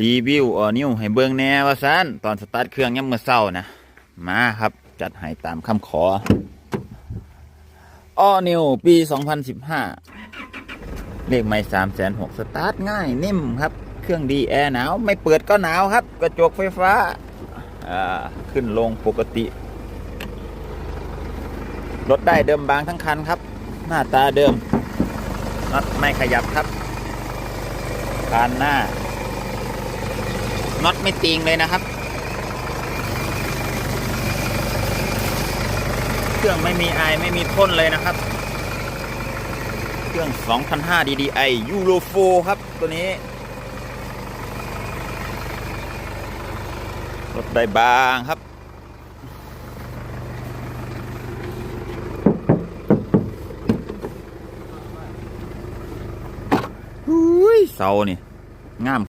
รีวิวออนิวให้เบิ่งแน่ว่าซันตอนสตาร์ทเครื่องยังเมื่อเช้านะ มาครับ จัดให้ตามคำขอออนิวปี 2015 เลขไม่3 6 0 0สตาร์ทง่าย นิ่มครับ เครื่องดีแอร์หนาว ไม่เปิดก็หนาวครับ กระจกไฟฟ้าอ่าขึ้นลงปกติ รถได้เดิมบางทั้งคันครับ หน้าตาเดิมน็อตไม่ขยับครับคานหน้า น็อตไม่ติงเลยนะครับ เครื่องไม่มีไอไม่มีพ่นเลยนะครับ เครื่อง 2005 DDI Euro 4 ครับ ตัวนี้ รถได้บางครับอุ้ยเสานี่งาม